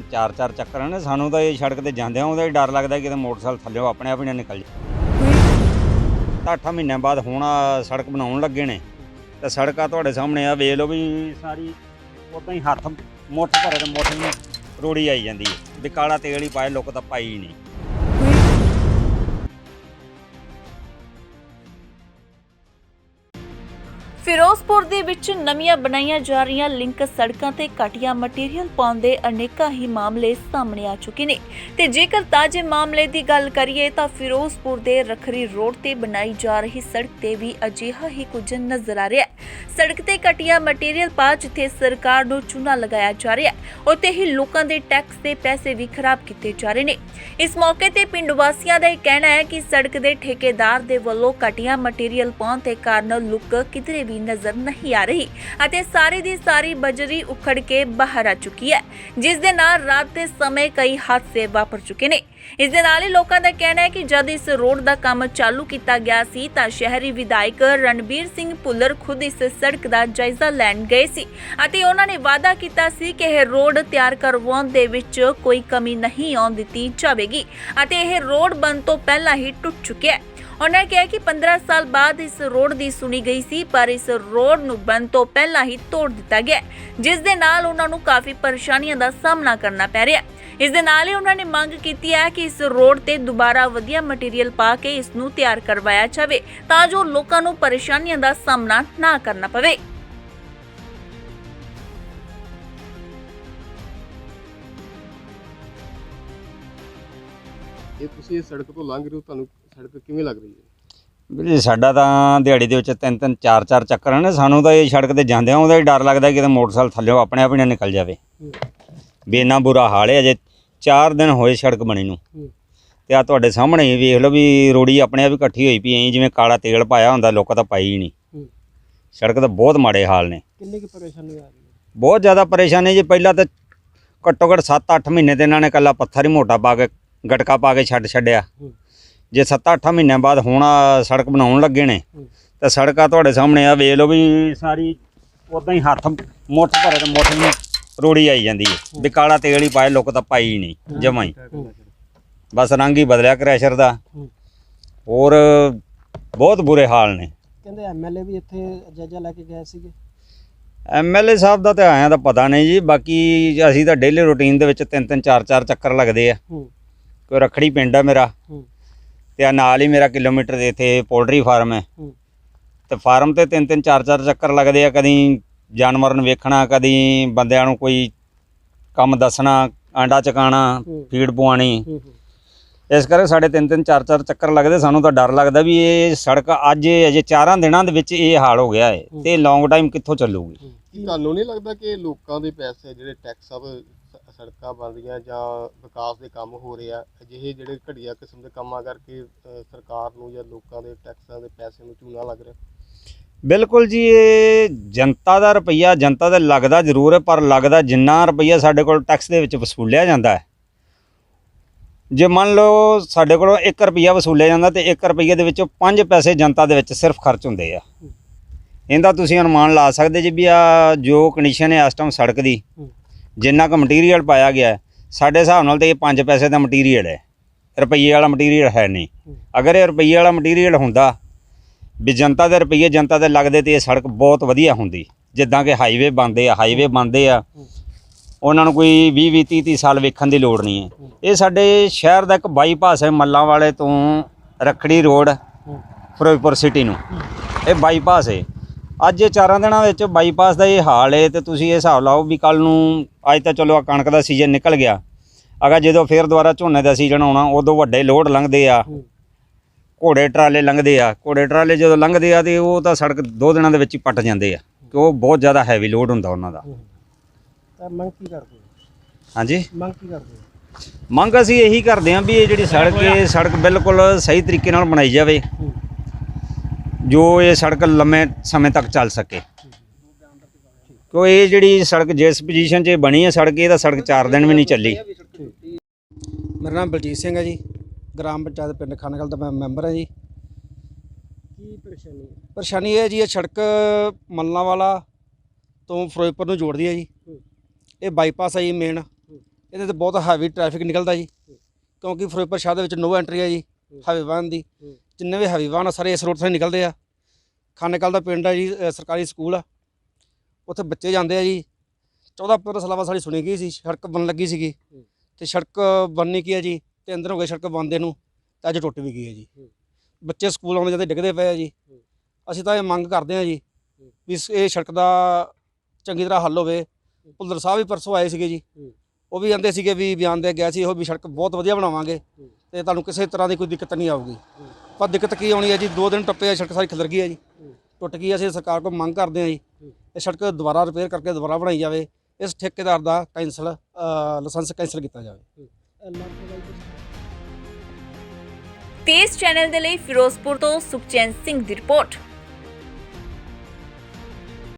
ਚਾਰ ਚਾਰ ਚੱਕਰ ਨੇ ਸਾਨੂੰ ਤਾਂ ਇਹ ਸੜਕ ਤੇ ਜਾਂਦਿਆਂ ਉਹਦਾ ਹੀ ਡਰ ਲੱਗਦਾ ਕਿਤੇ ਮੋਟਰਸਾਈਕਲ ਥੱਲੇੋਂ ਆਪਣੇ ਆਪ ਹੀ ਨਾ ਨਿਕਲ ਜਾਏ। ਤਾਂ ਅੱਠਾਂ ਮਹੀਨਿਆਂ ਬਾਅਦ ਹੁਣ ਸੜਕ ਬਣਾਉਣ ਲੱਗੇ ਨੇ। ਤੇ ਸੜਕਾਂ ਤੁਹਾਡੇ ਸਾਹਮਣੇ ਆ, ਵੇਖ ਲਓ ਵੀ ਸਾਰੀ ਉਦਾਂ ਹੀ ਹੱਥ ਮੁੱਠ ਭਰੇ ਤੇ ਮੁੱਠ ਨੂੰ ਰੋੜੀ ਆਈ ਜਾਂਦੀ ਹੈ। ਵੀ ਕਾਲਾ ਤੇਲ ਹੀ ਪਾਏ, ਲੋਕ ਤਾਂ ਪਾਈ ਹੀ ਨਹੀਂ। ਫਿਰੋਜ਼ਪੁਰ ਦੇ ਵਿੱਚ ਨਵੀਆਂ ਬਣਾਈਆਂ ਜਾ ਰਹੀਆਂ ਲਿੰਕ ਸੜਕਾਂ ਤੇ ਘਟੀਆ ਮਟੀਰੀਅਲ ਪਾਉਣ ਦੇ ਅਨੇਕਾਂ ਹੀ ਮਾਮਲੇ ਸਾਹਮਣੇ ਆ ਚੁੱਕੇ ਨੇ। ਤੇ ਜੇਕਰ ਤਾਜ਼ੇ ਮਾਮਲੇ ਦੀ ਗੱਲ ਕਰੀਏ ਤਾਂ ਫਿਰੋਜ਼ਪੁਰ ਦੇ ਰਖਰੀ ਰੋਡ ਤੇ ਬਣਾਈ ਜਾ ਰਹੀ ਸੜਕ ਤੇ ਵੀ ਅਜਿਹਾ ਹੀ ਕੁਝ ਨਜ਼ਰ ਆ ਰਿਹਾ ਹੈ। ਸੜਕ ਤੇ ਘਟੀਆ ਮਟੀਰੀਅਲ ਪਾ ਜਿੱਥੇ ਸਰਕਾਰ ਨੂੰ ਚੂਨਾ ਲਗਾਇਆ ਜਾ ਰਿਹਾ ਹੈ, ਉੱਥੇ ਹੀ ਲੋਕਾਂ ਦੇ ਟੈਕਸ ਦੇ ਪੈਸੇ ਵੀ ਖਰਾਬ ਕੀਤੇ ਜਾ ਰਹੇ ਨੇ। ਇਸ ਮੌਕੇ ਤੇ ਪਿੰਡ ਵਾਸੀਆਂ ਦਾ ਇਹ ਕਹਿਣਾ ਹੈ ਕਿ ਸੜਕ ਦੇ ਠੇਕੇਦਾਰ ਦੇ ਵੱਲੋਂ ਘਟੀਆ ਮਟੀਰੀਅਲ ਪਾਉਣ ਦੇ ਕਾਰਨ ਲੋਕ ਕਿਧਰੇ ਵੀ ਨਜ਼ਰ ਨਹੀਂ ਆ ਰਹੀ ਅਤੇ ਸਾਰੀ ਦੀ ਸਾਰੀ ਬਜਰੀ ਉਖੜ ਕੇ ਬਾਹਰ ਆ ਚੁੱਕੀ ਹੈ, ਜਿਸ ਦੇ ਨਾਲ ਰਾਤ ਦੇ ਸਮੇਂ ਕਈ ਹਾਦਸੇ ਵਾਪਰ ਚੁੱਕੇ ਨੇ। ਇਸ ਦੇ ਨਾਲ ਹੀ ਲੋਕਾਂ ਦਾ ਕਹਿਣਾ ਹੈ ਕਿ ਜਦ ਇਸ ਰੋਡ ਦਾ ਕੰਮ ਚਾਲੂ ਕੀਤਾ ਗਿਆ ਸੀ ਤਾਂ ਸ਼ਹਿਰੀ ਵਿਧਾਇਕ ਰਣਬੀਰ ਸਿੰਘ ਭੁੱਲਰ ਖੁਦ ਇਸ ਸੜਕ ਦਾ ਜਾਇਜ਼ਾ ਲੈਣ ਗਏ ਸੀ ਅਤੇ ਉਹਨਾਂ ਨੇ ਵਾਅਦਾ ਕੀਤਾ ਸੀ ਕਿ ਇਹ ਰੋਡ ਤਿਆਰ ਕਰਵਾਉਣ ਦੇ ਵਿੱਚ ਕੋਈ ਕਮੀ ਨਹੀਂ ਆਉਣ ਦਿੱਤੀ ਜਾਵੇਗੀ ਅਤੇ ਇਹ ਰੋਡ ਬਣ ਤੋਂ ਪਹਿਲਾਂ ਹੀ ਟੁੱਟ ਚੁੱਕਿਆ ਹੈ। ਉਹਨਾਂ ਕਿਹਾ ਕਿ 15 ਸਾਲ ਬਾਅਦ ਇਸ ਰੋਡ ਦੀ ਸੁਣੀ ਗਈ ਸੀ, ਪਰ ਇਸ ਰੋਡ ਨੂੰ ਬਣ ਤੋਂ ਪਹਿਲਾਂ ਹੀ ਤੋੜ ਦਿੱਤਾ ਗਿਆ ਜਿਸ ਦੇ ਨਾਲ ਉਹਨਾਂ ਨੂੰ ਕਾਫੀ ਪਰੇਸ਼ਾਨੀਆਂ ਦਾ ਸਾਹਮਣਾ ਕਰਨਾ ਪੈ ਰਿਹਾ ਇਸ ਦੇ ਨਾਲ ਹੀ ਉਹਨਾਂ ਨੇ ਮੰਗ ਕੀਤੀ ਹੈ ਕਿ ਇਸ ਰੋਡ ਤੇ ਦੁਬਾਰਾ ਵਧੀਆ ਮਟੀਰੀਅਲ ਪਾ ਕੇ ਇਸ ਨੂੰ ਤਿਆਰ ਕਰਵਾਇਆ ਜਾਵੇ, ਤਾਂ ਜੋ ਲੋਕਾਂ ਨੂੰ ਪਰੇਸ਼ਾਨੀਆਂ ਦਾ ਸਾਹਮਣਾ ਨਾ ਕਰਨਾ ਪਵੇ। ਇਹ ਤੁਸੀਂ ਇਹ ਸੜਕ ਤੋਂ ਲੰਘ ਰਹੇ ਹੋ, ਤੁਹਾਨੂੰ ਸੜਕ ਕਿਵੇਂ ਲੱਗ ਰਹੀ ਹੈ? ਵੀਰੇ ਸਾਡਾ ਤਾਂ ਦਿਹਾੜੀ ਦੇ ਵਿੱਚ ਤਿੰਨ ਤਿੰਨ ਚਾਰ ਚਾਰ ਚੱਕਰ ਨੇ। ਸਾਨੂੰ ਤਾਂ ਇਹ ਸੜਕ ਤੇ ਜਾਂਦਿਆਂ ਉਹਦਾ ਹੀ ਡਰ ਲੱਗਦਾ ਕਿਤੇ ਮੋਟਰਸਾਈਕਲ ਥੱਲੇੋਂ ਆਪਣੇ ਆਪ ਹੀ ਨਾ ਨਿਕਲ ਜਾਵੇ। ਵੀ ਇੰਨਾ ਬੁਰਾ ਹਾਲ ਹੈ ਅਜੇ 4 ਦਿਨ ਹੋਏ ਸੜਕ ਬਣੀ ਨੂੰ। ਤੇ ਆ ਤੁਹਾਡੇ ਸਾਹਮਣੇ ਹੀ ਵੇਖ ਲਓ ਵੀ ਰੋੜੀ ਆਪਣੇ ਆਪ ਹੀ ਇਕੱਠੀ ਹੋਈ ਪਈ ਐਂ ਜਿਵੇਂ ਕਾਲਾ ਤੇਲ ਪਾਇਆ ਹੁੰਦਾ ਲੋਕਾਂ ਤਾਂ ਪਾਈ ਹੀ ਨਹੀਂ। ਸੜਕ ਤਾਂ ਬਹੁਤ ਮਾੜੇ ਹਾਲ ਨੇ। ਕਿੰਨੀ ਕੁ ਪਰੇਸ਼ਾਨੀ ਆ ਰਹੀ ਹੈ? ਬਹੁਤ ਜ਼ਿਆਦਾ ਪਰੇਸ਼ਾਨੀ ਜੀ। ਪਹਿਲਾਂ ਤਾਂ ਘੱਟੋ ਘੱਟ 7-8 ਮਹੀਨੇ ਤੇ ਇਹਨਾਂ ਨੇ ਕੱਲਾ ਪੱਥਰ ਹੀ ਮੋਟਾ ਪਾ ਕੇ ਗਟਕਾ ਪਾ ਕੇ ਛੱਡ ਛੱਡਿਆ। ਜੇ 7-8 ਮਹੀਨਿਆਂ ਬਾਅਦ ਹੁਣ ਸੜਕ ਬਣਾਉਣ ਲੱਗੇ ਨੇ। ਤੇ ਸੜਕਾਂ ਤੁਹਾਡੇ ਸਾਹਮਣੇ ਆ ਵੇਖ ਲਓ ਵੀ ਸਾਰੀ ਉਦਾਂ ਹੀ ਹੱਥ ਮੁੱਠ ਭਰੇ ਤੇ ਮੁੱਠ ਨੂੰ ਰੋੜੀ ਆਈ ਜਾਂਦੀ ਹੈ ਵੀ ਕਾਲਾ ਤੇਲ ਹੀ ਪਾਏ ਲੋਕ ਤਾਂ ਪਾਈ ਹੀ ਨਹੀਂ ਜਮਾਂ ਹੀ। ਬਸ ਰੰਗ ਹੀ ਬਦਲਿਆ ਕ੍ਰੈਸ਼ਰ ਦਾ। ਹੋਰ ਬਹੁਤ ਬੁਰੇ ਹਾਲ ਨੇ। ਕਹਿੰਦੇ ਐਮਐਲਏ ਵੀ ਇੱਥੇ ਜਾਇਜ਼ਾ ਲੈ ਕੇ ਗਏ ਸੀਗੇ। ਐਮਐਲਏ ਸਾਹਿਬ ਦਾ ਤੇ ਆਇਆ ਤਾਂ ਪਤਾ ਨਹੀਂ ਜੀ ਬਾਕੀ ਅਸੀਂ ਤਾਂ ਡੇਲੀ ਰੂਟੀਨ ਦੇ ਵਿੱਚ ਤਿੰਨ ਤਿੰਨ ਚਾਰ ਚਾਰ ਚੱਕਰ ਲੱਗਦੇ ਆ। ਕੋਈ ਰਖੜੀ ਪਿੰਡ ਆ ਮੇਰਾ। ਤੇ ਆ ਨਾਲ ਹੀ ਮੇਰਾ ਕਿਲੋਮੀਟਰ ਦੇ ਇੱਥੇ ਪੋਲਟਰੀ ਫਾਰਮ ਹੈ। ਤੇ ਫਾਰਮ ਤੇ ਤਿੰਨ ਤਿੰਨ ਚਾਰ ਚਾਰ ਚੱਕਰ ਲੱਗਦੇ ਆ ਕਦੀ ਜਾਨਵਰ ਨੂੰ ਵੇਖਣਾ ਕਦੀ ਬੰਦਿਆਂ ਨੂੰ ਕੋਈ ਕੰਮ ਦੱਸਣਾ ਆਂਡਾ ਚਕਾਣਾ। ਫੀਡ ਪਵਾਣੀ। ਇਸ ਕਰਕੇ ਸਾਡੇ ਤਿੰਨ ਤਿੰਨ ਚਾਰ ਚਾਰ ਚੱਕਰ ਲੱਗਦੇ ਸਾਨੂੰ ਤਾਂ ਡਰ ਲੱਗਦਾ ਵੀ ਇਹ ਸੜਕ ਅੱਜ ਅਜੇ ਚਾਰਾਂ ਦਿਨਾਂ ਦੇ ਵਿੱਚ ਇਹ ਹਾਲ ਹੋ ਗਿਆ ਹੈ ਤੇ ਲੌਂਗ ਟਾਈਮ ਕਿੱਥੋਂ ਚੱਲੂਗੀ? ਕੀ ਤੁਹਾਨੂੰ ਨਹੀਂ ਲੱਗਦਾ ਕਿ ਲੋਕਾਂ ਦੇ ਪੈਸੇ ਜਿਹੜੇ ਟੈਕਸ ਸਭ ਸੜਕਾਂ ਬਣ ਰਹੀਆਂ ਜਾਂ ਵਿਕਾਸ ਦੇ ਕੰਮ ਹੋ ਰਹੇ ਆ ਅਜਿਹੇ ਜਿਹੜੇ ਘਟੀਆ ਕਿਸਮ ਦੇ ਕੰਮਾਂ ਕਰਕੇ ਅ, ਸਰਕਾਰ ਨੂੰ ਜਾਂ ਲੋਕਾਂ ਦੇ ਟੈਕਸਾਂ ਦੇ ਪੈਸੇ ਨੂੰ ਚੂਨਾ ਲੱਗ ਰਿਹਾ। ਬਿਲਕੁਲ ਜੀ ਇਹ ਜਨਤਾ ਦਾ ਰੁਪਈਆ ਜਨਤਾ ਦਾ ਲੱਗਦਾ ਜ਼ਰੂਰ ਹੈ ਪਰ ਲੱਗਦਾ ਜਿੰਨਾ ਰੁਪਈਆ ਸਾਡੇ ਕੋਲ ਟੈਕਸ ਦੇ ਵਿੱਚ ਵਸੂਲਿਆ ਜਾਂਦਾ ਹੈ। ਜੇ ਮੰਨ ਲਓ ਸਾਡੇ ਕੋਲੋਂ 1 ਰੁਪਈਆ ਵਸੂਲਿਆ ਜਾਂਦਾ ਤੇ 1 ਰੁਪਈਏ ਦੇ ਵਿੱਚੋਂ 5 ਪੈਸੇ ਜਨਤਾ ਦੇ ਵਿੱਚ ਸਿਰਫ ਖਰਚ ਹੁੰਦੇ ਆ। ਇਹਦਾ ਤੁਸੀਂ ਅਨੁਮਾਨ ਲਾ ਸਕਦੇ ਜੀ ਵੀ ਆ ਜੋ ਕੰਡੀਸ਼ਨ ਹੈ ਇਸ ਟਾਈਮ ਸੜਕ ਦੀ ਹੂੰ। ਜਿੰਨਾ ਕੁ ਮਟੀਰੀਅਲ ਪਾਇਆ ਗਿਆ ਸਾਡੇ ਹਿਸਾਬ ਨਾਲ ਤੇ ਇਹ 5 ਪੈਸੇ ਦਾ ਮਟੀਰੀਅਲ ਹੈ। ਰੁਪਈਏ ਵਾਲਾ ਮਟੀਰੀਅਲ ਹੈ ਨਹੀਂ। ਅਗਰ ਇਹ ਰੁਪਈਏ ਵਾਲਾ ਮਟੀਰੀਅਲ ਹੁੰਦਾ ਵੀ ਜਨਤਾ ਦੇ ਰੁਪਈਏ ਜਨਤਾ ਦੇ ਲੱਗਦੇ ਤੇ ਇਹ ਸੜਕ ਬਹੁਤ ਵਧੀਆ ਹੁੰਦੀ। ਜਿੱਦਾਂ ਕਿ ਹਾਈਵੇ ਬਣਦੇ ਆ ਹਾਈਵੇ ਬਣਦੇ ਆ। ਉਹਨਾਂ ਨੂੰ ਕੋਈ 20 20 30 30 ਸਾਲ ਵੇਖਣ ਦੀ ਲੋੜ ਨਹੀਂ ਹੈ। ਇਹ ਸਾਡੇ ਸ਼ਹਿਰ ਦਾ ਇੱਕ ਬਾਈਪਾਸ ਹੈ ਮੱਲਾਂ ਵਾਲੇ ਤੋਂ ਰਖੜੀ ਰੋਡ ਫਿਰੋਜ਼ਪੁਰ ਸਿਟੀ ਨੂੰ। ਇਹ ਬਾਈਪਾਸ ਹੈ। ਅੱਜ ਇਹ ਚਾਰਾਂ ਦਿਨਾਂ ਵਿੱਚ ਬਾਈਪਾਸ ਦਾ ਇਹ ਹਾਲ ਹੈ ਤੇ ਤੁਸੀਂ ਇਹ ਹਿਸਾਬ ਲਾਓ ਵੀ ਕੱਲ ਨੂੰ ਅੱਜ ਤਾਂ ਚਲੋ ਆ ਕਣਕ ਦਾ ਸੀਜ਼ਨ ਨਿਕਲ ਗਿਆ। ਅਗਾ ਜਦੋਂ ਫੇਰ ਦੁਬਾਰਾ ਝੋਨੇ ਦਾ ਸੀਜ਼ਨ ਆਉਣਾ ਉਦੋਂ ਵੱਡੇ ਲੋਡ ਲੰਘਦੇ ਆ ਘੋੜੇ ਟਰਾਲੇ ਲੰਘਦੇ ਆ। ਘੋੜੇ ਟਰਾਲੇ ਜਦੋਂ ਲੰਘਦੇ ਆ ਤੇ ਉਹ ਤਾਂ ਸੜਕ ਦੋ ਦਿਨਾਂ ਦੇ ਵਿੱਚ ਹੀ ਪੱਟ ਜਾਂਦੇ ਆ ਕਿ ਉਹ ਬਹੁਤ ਜ਼ਿਆਦਾ ਹੈਵੀ ਲੋਡ ਹੁੰਦਾ ਉਹਨਾਂ ਦਾ। ਤਾਂ ਮੰਗ ਕੀ ਕਰਦੇ ਹਾਂਜੀ? ਮੰਗ ਕੀ ਕਰਦੇ ਮੰਗ ਅਸੀਂ ਇਹੀ ਕਰਦੇ ਹਾਂ ਵੀ ਇਹ ਜਿਹੜੀ ਸੜਕ ਹੈ ਸੜਕ ਬਿਲਕੁਲ ਸਹੀ ਤਰੀਕੇ ਨਾਲ ਬਣਾਈ ਜਾਵੇ। ਜੋ ਇਹ ਸੜਕ ਲੰਮੇ ਸਮੇਂ ਤੱਕ ਚੱਲ ਸਕੇ। ਕਿਉਂ ਇਹ ਜਿਹੜੀ ਸੜਕ ਜਿਸ ਪੋਜੀਸ਼ਨ 'ਚ ਬਣੀ ਹੈ ਸੜਕ ਇਹ ਤਾਂ ਸੜਕ 4 ਦਿਨ ਵੀ ਨਹੀਂ ਚੱਲੀ। ਮੇਰਾ ਨਾਮ ਬਲਜੀਤ ਸਿੰਘ ਹੈ ਜੀ। ਗ੍ਰਾਮ ਪੰਚਾਇਤ ਪਿੰਡ ਖਾਨਗਲ ਦਾ ਮੈਂ ਮੈਂਬਰ ਹਾਂ ਜੀ। ਕੀ ਪਰੇਸ਼ਾਨੀ ਹੈ? ਪਰੇਸ਼ਾਨੀ ਇਹ ਹੈ ਜੀ ਇਹ ਸੜਕ ਮੱਲਾਂ ਵਾਲਾ ਤੋਂ ਫਿਰੋਜ਼ਪੁਰ ਨੂੰ ਜੋੜਦੀ ਹੈ ਜੀ। ਇਹ ਬਾਈਪਾਸ ਹੈ ਜੀ ਮੇਨ ਇਹਦੇ ਤੇ ਬਹੁਤ ਹੈਵੀ ਟ੍ਰੈਫਿਕ ਨਿਕਲਦਾ ਜੀ। ਕਿਉਂਕਿ ਫਿਰੋਜ਼ਪੁਰ ਸ਼ਹਿਰ ਦੇ ਵਿੱਚ ਨੋ ਐਂਟਰੀ ਹੈ ਜੀ ਹੈਵੀ ਵਾਹਨ ਦੀ। ਹੂੰ। ਜਿੰਨੇ ਵੀ ਹੈਵੀ ਵਾਹਨ ਆ ਸਾਰੇ ਇਸ ਰੋਡ ਤੋਂ ਹੀ ਨਿਕਲਦੇ ਆ ਖਾਨੇਕਲ ਦਾ ਪਿੰਡ ਹੈ ਜੀ ਅ, ਸਰਕਾਰੀ ਸਕੂਲ ਆ ਉੱਥੇ ਬੱਚੇ ਜਾਂਦੇ ਆ ਜੀ 14 ਪਰ ਸਲਾਵਾ ਸਾਡੀ ਸੁਣੀ ਗਈ ਸੀ ਸੜਕ ਬਣ ਲੱਗੀ ਸੀਗੀ ਹੂੰ। ਤੇ ਸੜਕ ਬਣਨੀ ਕੀ ਹੈ ਜੀ ਤੇ ਅੰਦਰ ਹੋ ਗਏ ਸੜਕ ਬਣਦੇ ਨੂੰ ਤੇ ਅੱਜ ਟੁੱਟ ਵੀ ਗਈ ਹੈ ਜੀ ਹੂੰ। ਬੱਚੇ ਸਕੂਲ ਆਉਂਦੇ ਜਾਂਦੇ ਡਿੱਗਦੇ ਪਏ ਆ ਜੀ ਹੂੰ। ਅਸੀਂ ਤਾਂ ਇਹ ਮੰਗ ਕਰਦੇ ਆ ਜੀ ਹੂੰ। ਵੀ ਇਸ- ਇਹ ਸੜਕ ਦਾ ਚੰਗੀ ਤਰ੍ਹਾਂ ਹੱਲ ਹੋਵੇ ਭੁੱਲਰ ਸਾਹਿਬ ਵੀ ਪਰਸੋਂ ਆਏ ਸੀਗੇ ਜੀ ਹੂੰ। ਉਹ ਵੀ ਕਹਿੰਦੇ ਸੀਗੇ ਵੀ ਬਿਆਨ ਦੇ ਗਿਆ ਸੀ ਉਹ ਵੀ ਸੜਕ ਬਹੁਤ ਵਧੀਆ ਬਣਾਵਾਂਗੇ ਹੂੰ। ਤੇ ਤੁਹਾਨੂੰ ਕਿਸੇ ਤਰ੍ਹਾਂ ਦੀ ਕੋਈ ਦਿੱਕਤ ਨਹੀਂ ਆਊਗੀ ਹੂੰ। ਪਰ ਦਿੱਕਤ ਕੀ ਆਉਣੀ ਹੈ ਜੀ? ਦੋ ਦਿਨ ਟੱਪੇ ਆ, ਸੜਕ ਸਾਰੀ ਖਿਲਰ ਗਈ ਹੈ ਜੀ। ਟੁੱਟ ਗਈ ਹੈ। ਅਸੀਂ ਸਰਕਾਰ ਕੋਲ ਮੰਗ ਕਰਦੇ ਹਾਂ ਜੀ ਇਹ ਸੜਕ ਦੁਬਾਰਾ ਰਿਪੇਅਰ ਕਰਕੇ ਦੁਬਾਰਾ ਬਣਾਈ ਜਾਵੇ। ਇਸ ਠੇਕੇਦਾਰ ਦਾ ਕੈਂਸਲ ਲਾਇਸੈਂਸ ਕੈਂਸਲ ਕੀਤਾ ਜਾਵੇ। ਤੇਜ਼ ਚੈਨਲ ਦੇ ਲਈ ਫਿਰੋਜ਼ਪੁਰ ਤੋਂ ਸੁਖਚੈਨ ਸਿੰਘ ਦੀ ਰਿਪੋਰਟ।